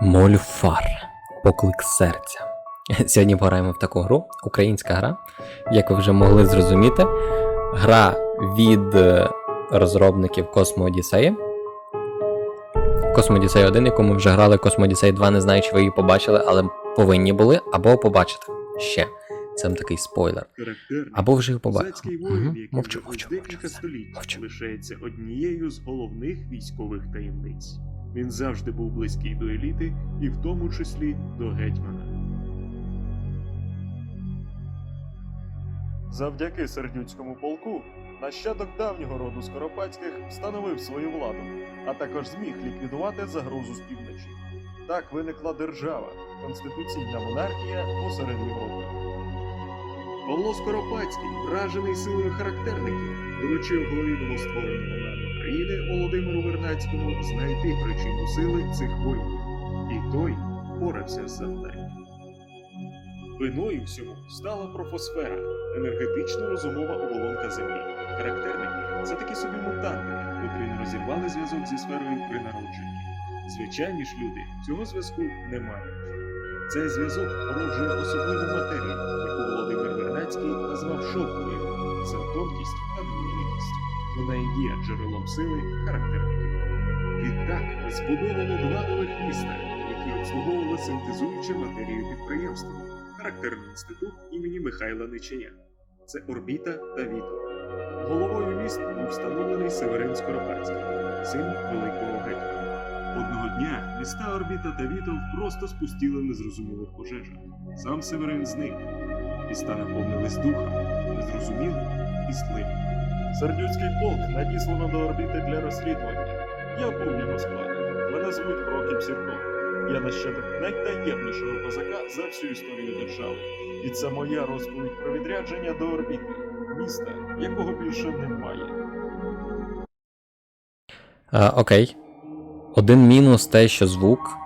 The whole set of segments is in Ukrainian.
Мольфар. Поклик серця. Сьогодні пограємо в таку гру. Українська гра. Як ви вже могли зрозуміти, гра від е, розробників Cosmo Odyssey. Cosmo Odyssey 1, яку ми вже грали, Cosmo Odyssey 2, не знаю, чи ви її побачили, але повинні були або побачити ще. Це такий спойлер. Або вже їх Мовчу, мовчу, мовчу. Мовчу. лишається однією з головних військових таємниць. Він завжди був близький до еліти, і в тому числі до гетьмана. Завдяки сердюцькому полку нащадок давнього роду Скоропадських встановив свою владу, а також зміг ліквідувати загрозу з півночі. Так виникла держава, конституційна монархія посеред Європи. Павло Скоропадський, вражений силою характерників, доручив главі новоствореного України Володимиру Вернацькому знайти причину сили цих воїнів. І той впорався з завданням. Виною всьому стала профосфера, енергетично розумова оболонка Землі. Характерники це такі собі мутанти, котрі не розірвали зв'язок зі сферою при народженні. Звичайні ж люди цього зв'язку не мають. Цей зв'язок породжує особливу матерію, яку Володимир Вернацький назвав шовковою. Це тонкість. Вона і є джерелом сили характерників. Відтак збудовано два нових міста, які обслуговували синтезуючи матерію підприємства. Характерний інститут імені Михайла Нечая. Це Орбіта та Віто. Головою міст був встановлений Северин Скоропадський, син великого гетьмана. Одного дня міста Орбіта та Вітов просто спустіли в незрозумілих пожежах. Сам Северин зник. Міста наповнились духом, незрозумілим і злим. Сердюцький полк надіслано до орбіти для розслідування. Я був в його складі. Мене звуть Прокіп Сірко. Я нащадок найтаємнішого козака за всю історію держави. І це моя розповідь про відрядження до орбіти, міста, якого більше немає. А, окей. Один мінус те, що звук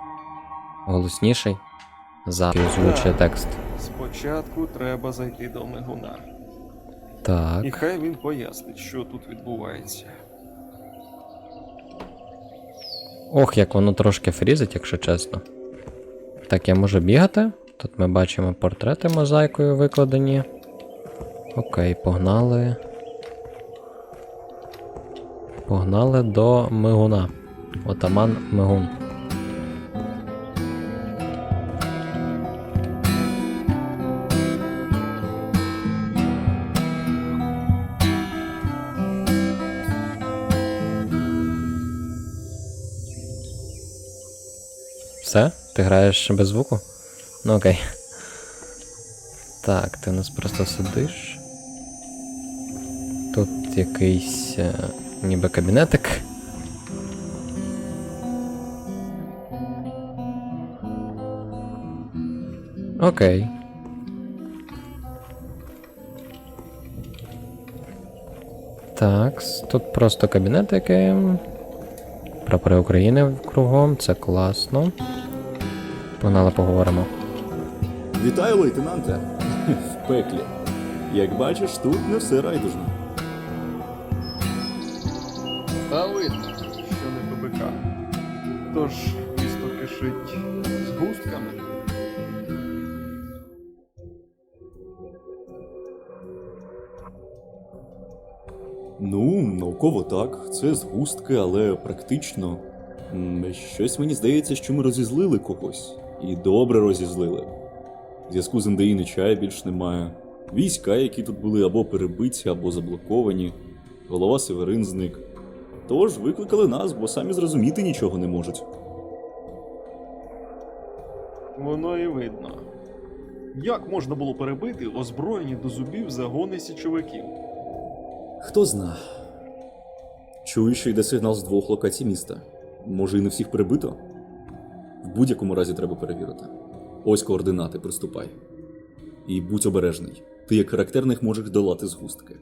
голосніший за озвучує текст. Спочатку треба зайти до Мигуна. Так. І хай він пояснить, що тут відбувається. Ох, як воно трошки фрізить, якщо чесно. Так, я можу бігати. Тут ми бачимо портрети мозаїкою викладені. Окей, погнали. Погнали до Мигуна. Отаман Мигун. Все? Ти граєш без звуку? Ну окей. Так, ти у нас просто сидиш. Тут якийсь е, ніби кабінетик. Окей. Так, тут просто кабінетики. Прапори України кругом, це класно. Погнали поговоримо. Вітаю, лейтенанте! В пеклі. Як бачиш, тут не все райдужно. Та видно, що не ПБК. Тож місто кишить з густками. Ну, науково так, це згустки, але практично. м, Щось мені здається, що ми розізлили когось. І добре розізлили. Зв'язку з НДІ Нечая більш немає. Війська, які тут були або перебиті, або заблоковані. Голова Северин зник. Тож викликали нас, бо самі зрозуміти нічого не можуть. Воно і видно. Як можна було перебити озброєні до зубів загони січовиків? Хто зна. Чую, що йде сигнал з двох локацій міста. Може, і не всіх перебито? В будь-якому разі треба перевірити. Ось координати, приступай. І будь обережний. Ти як характерних можеш долати згустки.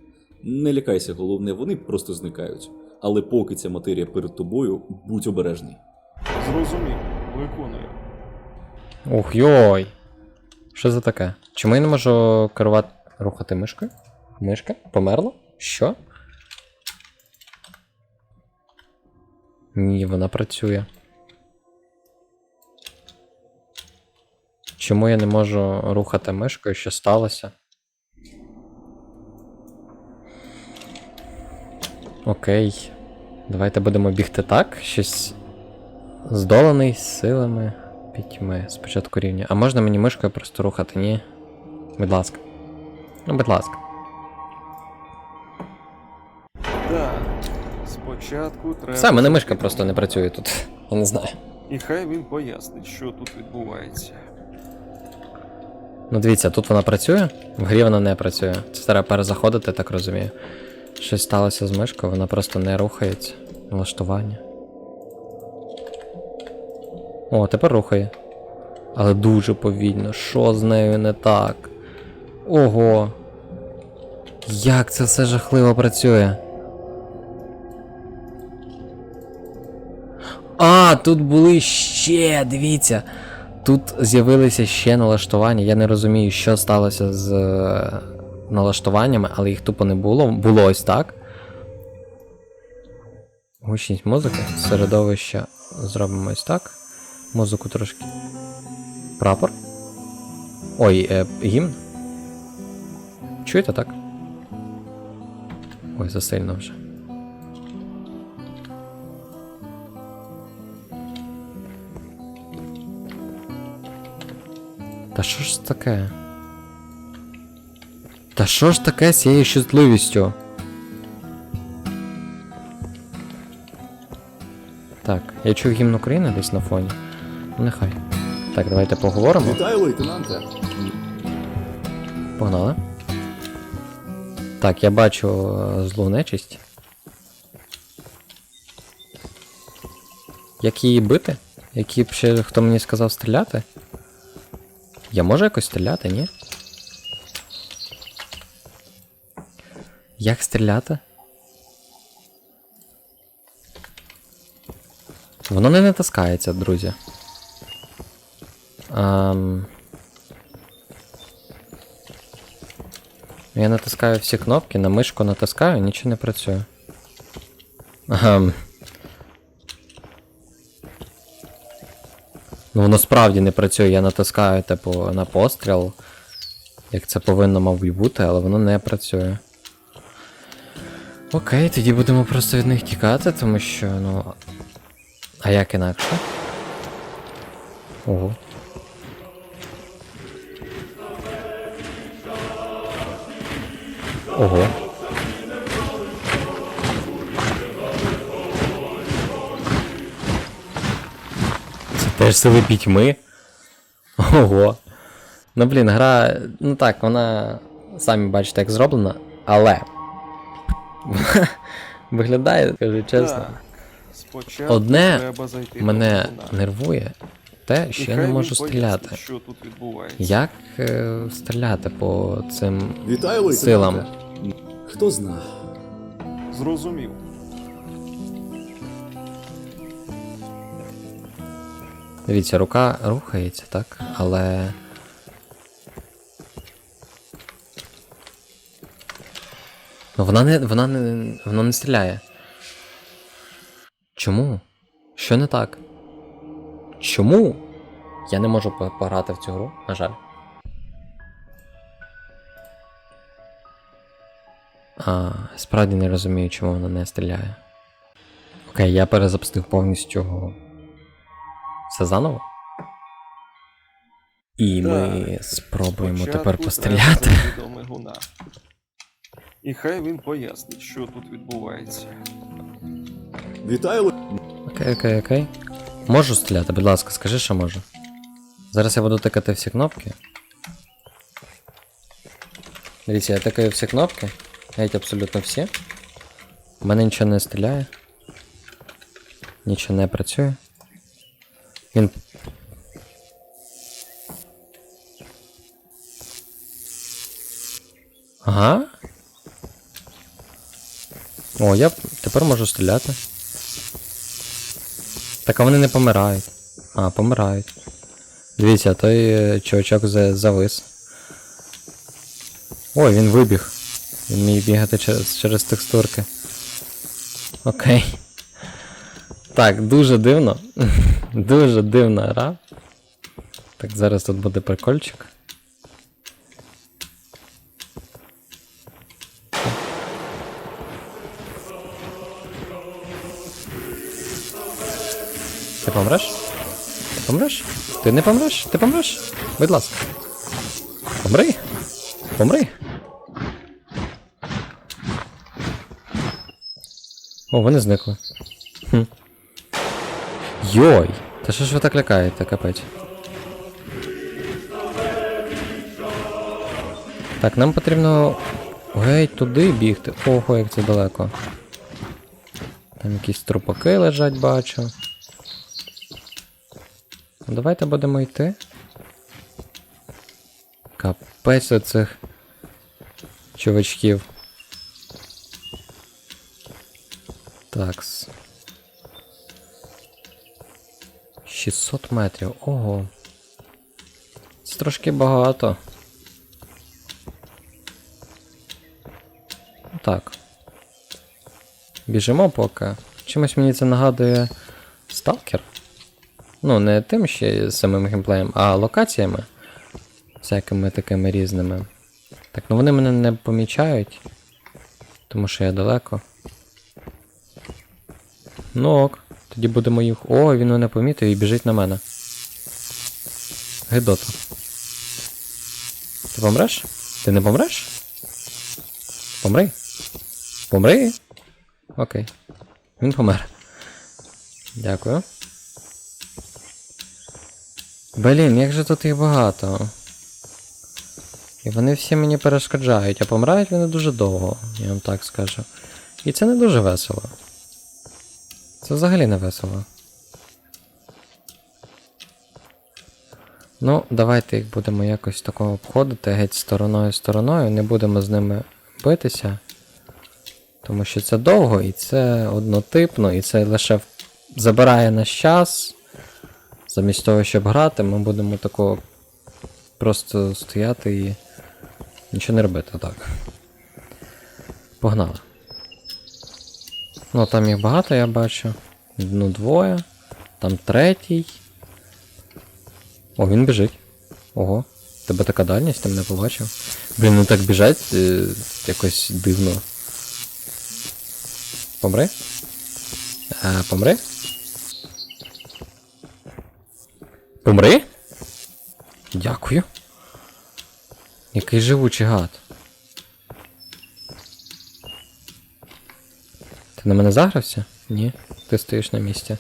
Не лякайся, головне, вони просто зникають. Але поки ця матерія перед тобою, будь обережний. Зрозумів, виконую. Ух йой. Що за таке? Чому я не можу керувати рухати мишкою? Мишка? Померла? Що? Ні, вона працює. Чому я не можу рухати мишкою? Що сталося? Окей. Давайте будемо бігти так. Щось. Здоланий силами пітьми. Спочатку рівня. А можна мені мишкою просто рухати? Ні. Будь ласка. Ну, будь ласка. Так, спочатку треба. Все, мене мишка просто не працює тут. Я не знаю. І хай він пояснить, що тут відбувається. Ну дивіться, тут вона працює, в грі вона не працює. Це треба перезаходити, так розумію. Щось сталося з мишкою, вона просто не рухається. Налаштування. О, тепер рухає. Але дуже повільно. Що з нею не так? Ого. Як це все жахливо працює? А, тут були ще, дивіться. Тут з'явилися ще налаштування. Я не розумію, що сталося з е, налаштуваннями, але їх тупо не було. Було ось так. Гучність музики, середовище зробимо ось так. Музику трошки. Прапор. Ой, е, гімн. Чуєте так? Ой, засильно вже. Та що ж таке? Та що ж таке з цією щасливістю? Так, я чув гімн України десь на фоні. Ну нехай. Так, давайте поговоримо. Вітаю, лейтенанте. Погнали. Так, я бачу е, злу нечисть. Як її бити? Які б ще хто мені сказав стріляти? Я можу якось стріляти, ні? Як стріляти? Воно не натискається, друзі. Ам... Я натискаю всі кнопки, на мишку натискаю, нічого не працює. Ага. Ну воно справді не працює, я натискаю, типу, на постріл. Як це повинно, мабуть, бути, але воно не працює. Окей, тоді будемо просто від них тікати, тому що, ну. А як інакше? Ого. Ого. Це сили пітьми. Ого. Ну блін, гра. Ну так, вона. Самі бачите, як зроблена, але. Виглядає, скажу чесно. Так, спочатку Одне треба зайти Мене нервує те, І що я не можу стріляти. Що тут відбувається? Як е, стріляти по цим Вітаю, силам? Хто зна? Зрозумів. Дивіться, рука рухається, так? Але. Ну вона не. вона не. вона не стріляє. Чому? Що не так? Чому? Я не можу пограти в цю гру, на жаль. А, справді не розумію, чому вона не стріляє. Окей, я перезапустив повністю все заново. І ми спробуємо Спочатку тепер постріляти. до Мигуна. І хай він пояснить, що тут відбувається. Вітаю, Окей, окей, окей. Можу стріляти, будь ласка, скажи, що можу. Зараз я буду тикати всі кнопки. Дивіться, я тикаю всі кнопки. Геть абсолютно всі. У мене нічого не стріляє. Нічого не працює. Він. Ага. О, я тепер можу стріляти. Так а вони не помирають. А, помирають. Дивіться, той е, чувачок завис. Ой, він вибіг. Він міг бігати через, через текстурки. Окей. Так, дуже дивно. дуже дивна гра. Так, зараз тут буде прикольчик. Ти помреш? Ти помреш? Ти не помреш? Ти помреш? Будь ласка. Помри. Помри. О, вони зникли. Хм. Йой! Та що ж ви так лякаєте, капець? Так, нам потрібно геть туди бігти. Ого, як це далеко. Там якісь трупаки лежать, бачу. Ну, Давайте будемо йти. Капець оцих чувачків. Такс. 600 метрів. Ого. Це трошки багато. Ну, Так. Біжимо поки. Чимось мені це нагадує Сталкер. Ну, не тим ще самим геймплеєм, а локаціями. Всякими такими різними. Так, ну вони мене не помічають. Тому що я далеко. Ну ок. Тоді будемо їх. О, він мене помітив і біжить на мене. Гидота. Ти помреш? Ти не помреш? Помри. Помри. Окей. Він помер. Дякую. Блін, як же тут їх багато. І вони всі мені перешкоджають, а помирають вони дуже довго, я вам так скажу. І це не дуже весело. Це взагалі не весело. Ну, давайте їх будемо якось такого обходити геть стороною стороною, не будемо з ними битися. Тому що це довго і це однотипно, і це лише забирає наш час. Замість того, щоб грати, ми будемо такого просто стояти і нічого не робити. Так. Погнали. Ну, там їх багато, я бачу. Ну, двоє. Там третій. О, він біжить. Ого. Тебе така дальність, ти мене побачив. Блін, ну так біжать е, якось дивно. Помри? А, помри? Помри? Дякую. Який живучий гад. На мене загрався? Ні. Ти стоїш на місці.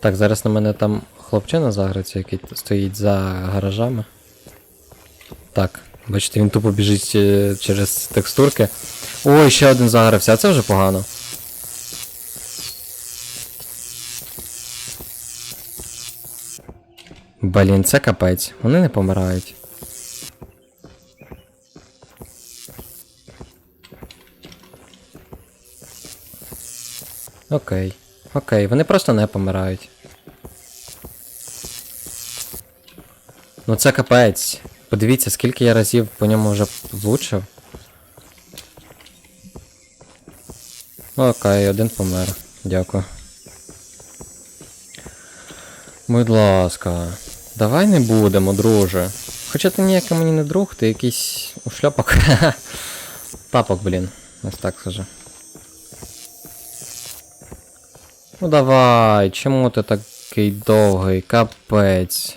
Так, зараз на мене там хлопчина заграється, який стоїть за гаражами. Так, бачите, він тупо біжить е, через текстурки. Ой, ще один загрався, а це вже погано. Блін, це капець. Вони не помирають. Окей. Окей, вони просто не помирають. Ну це капець. Подивіться, скільки я разів по ньому вже влучив. Окей, один помер. Дякую. Будь ласка. Давай не будемо, друже. Хоча ти ніякий мені не друг, ти якийсь ушльопок. Тапок, блін. Ось так скажу. Ну давай, чому ти такий довгий? Капець.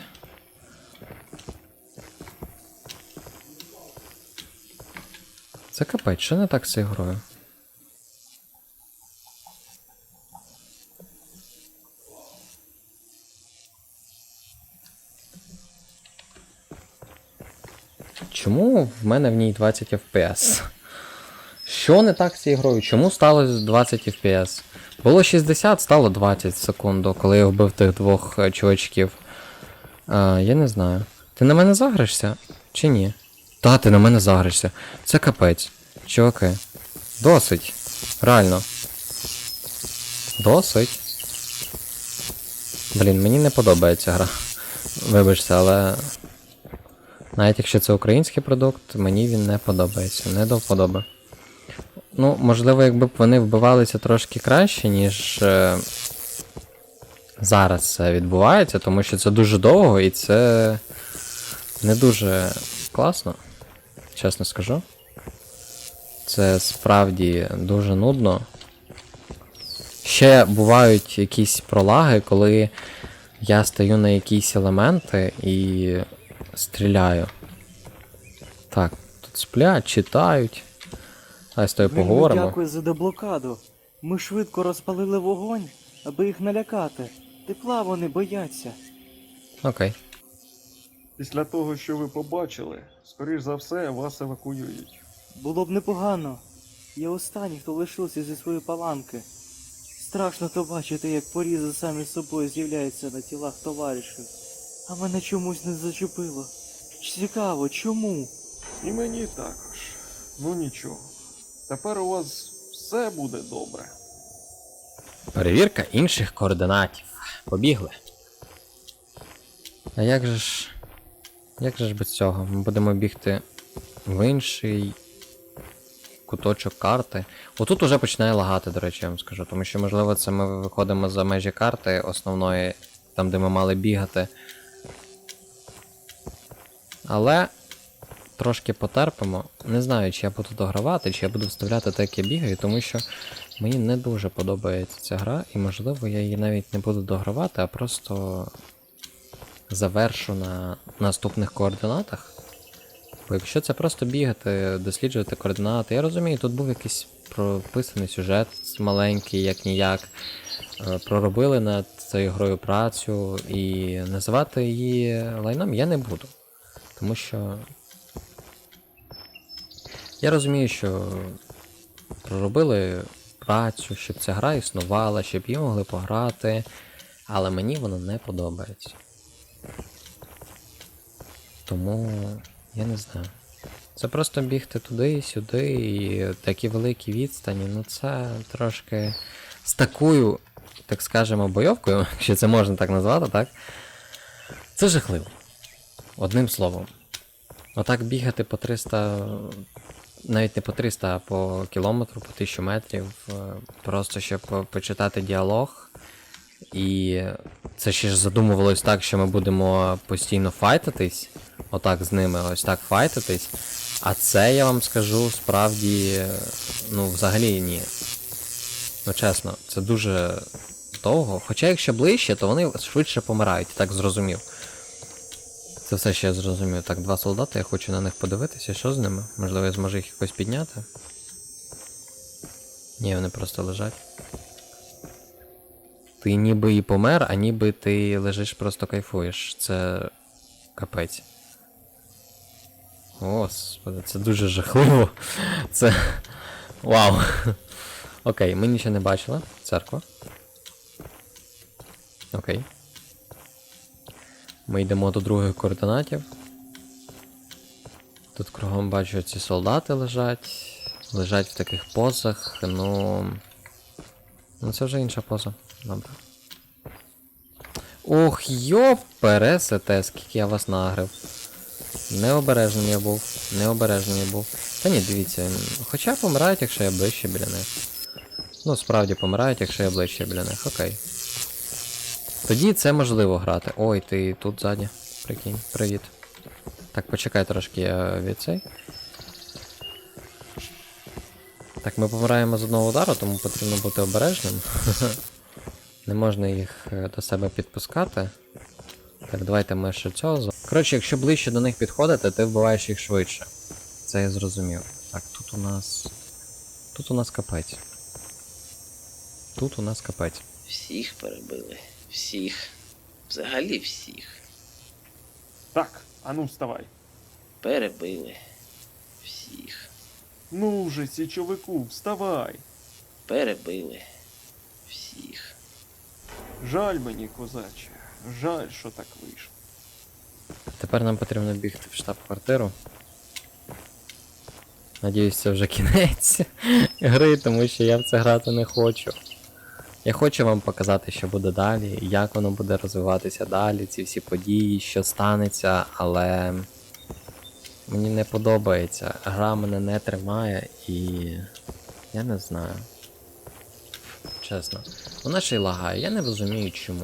Це капець, що не так з цією грою? Чому в мене в ній 20 FPS? Що не так з цією грою? Чому сталося 20 FPS? Було 60, стало 20 в секунду, коли я вбив тих двох е, чувачків. А, я не знаю. Ти на мене загришся? Чи ні? Та, ти на мене загришся. Це капець. Чуваки. Досить. Реально. Досить. Блін, мені не подобається гра. Вибачте, але. Навіть якщо це український продукт, мені він не подобається. Не до вподоби. Ну, можливо, якби б вони вбивалися трошки краще, ніж е, зараз це відбувається, тому що це дуже довго і це не дуже класно, чесно скажу. Це справді дуже нудно. Ще бувають якісь пролаги, коли я стаю на якісь елементи і стріляю. Так, тут сплять, читають. Давай з тобою Вельми поговоримо. Дякую за деблокаду. Ми швидко розпалили вогонь, аби їх налякати. Тепла вони бояться. Окей. Після того, що ви побачили, скоріш за все, вас евакуюють. Було б непогано. Я останній, хто лишився зі своєї паланки. Страшно то бачити, як порізи самі собою з'являються на тілах товаришів. А мене чомусь не зачепило. Цікаво, чому? І мені також. Ну нічого. Тепер у вас все буде добре. Перевірка інших координатів. Побігли. А як же ж. Як же ж без цього? Ми будемо бігти в інший куточок карти. Отут уже починає лагати, до речі, я вам скажу. Тому що, можливо, це ми виходимо за межі карти основної, там, де ми мали бігати. Але трошки потерпимо. Не знаю, чи я буду догравати, чи я буду вставляти те, як я бігаю, тому що мені не дуже подобається ця гра, і можливо я її навіть не буду догравати, а просто завершу на наступних координатах. Бо якщо це просто бігати, досліджувати координати, я розумію, тут був якийсь прописаний сюжет маленький, як ніяк. Е, Проробили над цією грою працю і називати її лайном я не буду. Тому що. Я розумію, що проробили працю, щоб ця гра існувала, щоб її могли пограти, але мені воно не подобається. Тому я не знаю. Це просто бігти туди сюди, і такі великі відстані, ну це трошки з такою, так скажемо, бойовкою, якщо це можна так назвати, так? Це жахливо. Одним словом. Отак бігати по 300 навіть не по 300, а по кілометру, по 1000 метрів, е, просто щоб почитати діалог. І це ще ж задумувалось так, що ми будемо постійно файтитись, отак з ними, ось так файтитись. А це я вам скажу справді, ну, взагалі ні. Ну чесно, це дуже довго. Хоча якщо ближче, то вони швидше помирають, так зрозумів. Це все ще я зрозумів. Так, два солдати, я хочу на них подивитися, що з ними. Можливо, я зможу їх якось підняти. Ні, вони просто лежать. Ти ніби і помер, а ніби ти лежиш просто кайфуєш. Це капець. Господи, це дуже жахливо. Це. Вау. Окей, ми нічого не бачили. Церква. Окей. Ми йдемо до других координатів. Тут кругом бачу, ці солдати лежать. Лежать в таких позах, ну. Ну це вже інша поза. Добре. Ох, йоп, пересете, скільки я вас нагрив. Необережним я був. Необережним я був. Та ні, дивіться. Хоча помирають, якщо я ближче біля них. Ну, справді помирають, якщо я ближче біля них, окей. Тоді це можливо грати. Ой, ти тут ззаді. Прикинь, привіт. Так, почекай трошки я від цей. Так, ми помираємо з одного удару, тому потрібно бути обережним. Не можна їх е, до себе підпускати. Так, давайте ми ще цього. Коротше, якщо ближче до них підходити, ти вбиваєш їх швидше. Це я зрозумів. Так, тут у нас. Тут у нас капець. Тут у нас капець. Всіх перебили. Всіх. Взагалі всіх. Так, ану вставай. Перебили. Всіх. Ну вже, січовику, вставай. Перебили. Всіх. Жаль мені, козаче. Жаль, що так вийшло. Тепер нам потрібно бігти в штаб-квартиру. Надіюсь, це вже кінець гри, тому що я в це грати не хочу. Я хочу вам показати, що буде далі, як воно буде розвиватися далі, ці всі події, що станеться, але мені не подобається. Гра мене не тримає і. Я не знаю. чесно. Вона ще й лагає, я не розумію чому.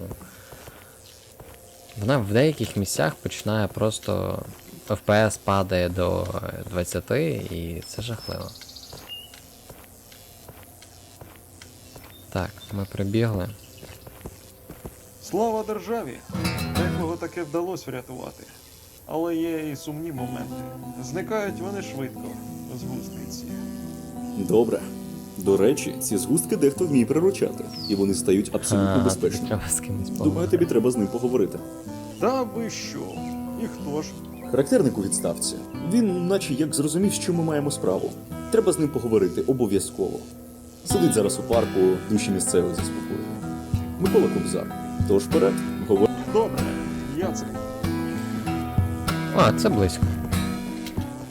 Вона в деяких місцях починає просто. FPS падає до 20 і це жахливо. Так, ми прибігли. Слава державі! Декого таке вдалося врятувати. Але є і сумні моменти. Зникають вони швидко з густиці. Добре. До речі, ці згустки дехто вміє приручати, і вони стають абсолютно А, безпечними. треба з кимось Думаю, поговорити. тобі треба з ним поговорити. Та ви що? І хто ж? Характерник у відставці. Він, наче як зрозумів, що ми маємо справу. Треба з ним поговорити обов'язково. Сидить зараз у парку, душі місцевих заспокоює. Микола Кобзар. Тож вперед, говори. Добре, я це. А, це близько.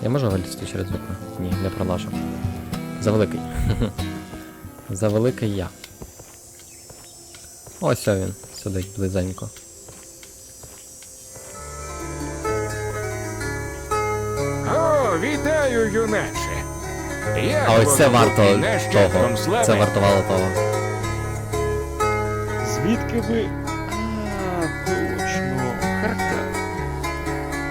Я можу вилізти через вікно? Ні, не проношу. Завеликий. Завеликий я. Ось він сидить близенько. О, вітаю, юначе. А ось це варто того. Це вартувало того. Звідки ви. А, точно. Характер.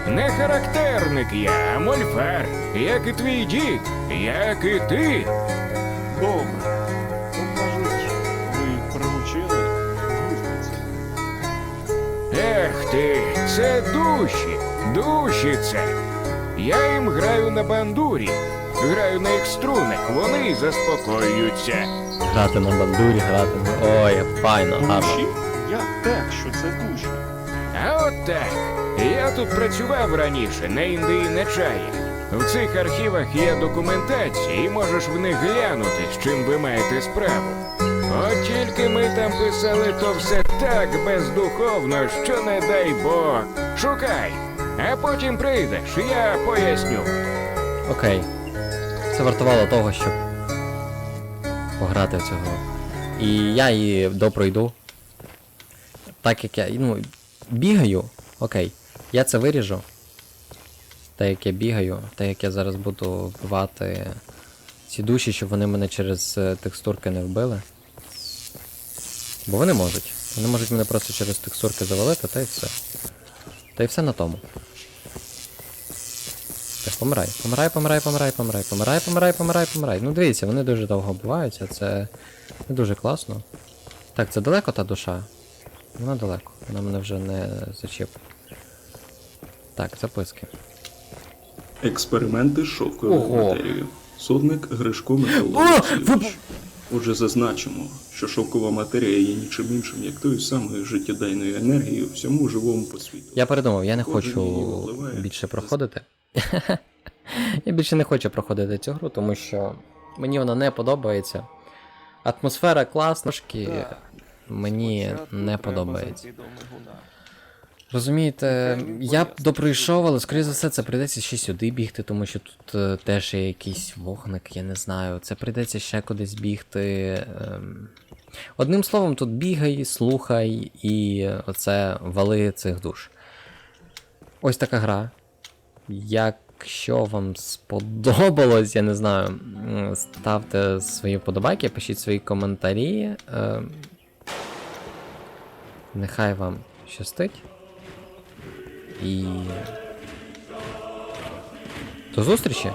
Не характерник я, а мольфар. Як і твій дід, як і ти. Добре. То ви приручили. Ех ти, це душі, душі це. Я їм граю на бандурі, граю на їх струнах, вони заспокоюються. Грати на бандурі, грати на. Ой, файно, гарно. Душі? Як так, що це душі? А от так. Я тут працював раніше на Індії на чаї. В цих архівах є документація, і можеш в них глянути, з чим ви маєте справу. От тільки ми там писали, то все так бездуховно, що не дай Бог. Шукай, а потім прийдеш, я поясню. Окей. Це вартувало того, щоб пограти в цю гру. І я її допройду. Так як я. Ну, бігаю. Окей. Я це виріжу. Так як я бігаю, так як я зараз буду вбивати ці душі, щоб вони мене через е, текстурки не вбили. Бо вони можуть. Вони можуть мене просто через текстурки завалити, та й все. Та й все на тому. Помирай, помирай, помирай, помирай, помирай, помирай, помирай, помирай, помирай. Ну дивіться, вони дуже довго буваються, це не дуже класно. Так, це далеко та душа? Вона далеко, вона мене вже не зачепить. Так, записки. Експерименти з шовковою матерією. Сотник Гришко Микола Олексійович. Отже, зазначимо, що шовкова матерія є нічим іншим, як тою самою життєдайною енергією всьому живому по світу. Я передумав, я не Кожен хочу більше проходити. Я більше не хочу проходити цю гру, тому що мені вона не подобається. Атмосфера класна, трошки мені не подобається. Розумієте, я б допройшов, але скоріше за все це прийдеться ще сюди бігти, тому що тут е, теж є якийсь вогник, я не знаю. Це прийдеться ще кудись бігти. ем. Одним словом, тут бігай, слухай і оце вали цих душ. Ось така гра. Якщо вам сподобалось, я не знаю, ставте свої вподобайки, пишіть свої коментарі. Е, Нехай вам щастить. І. До зустрічі!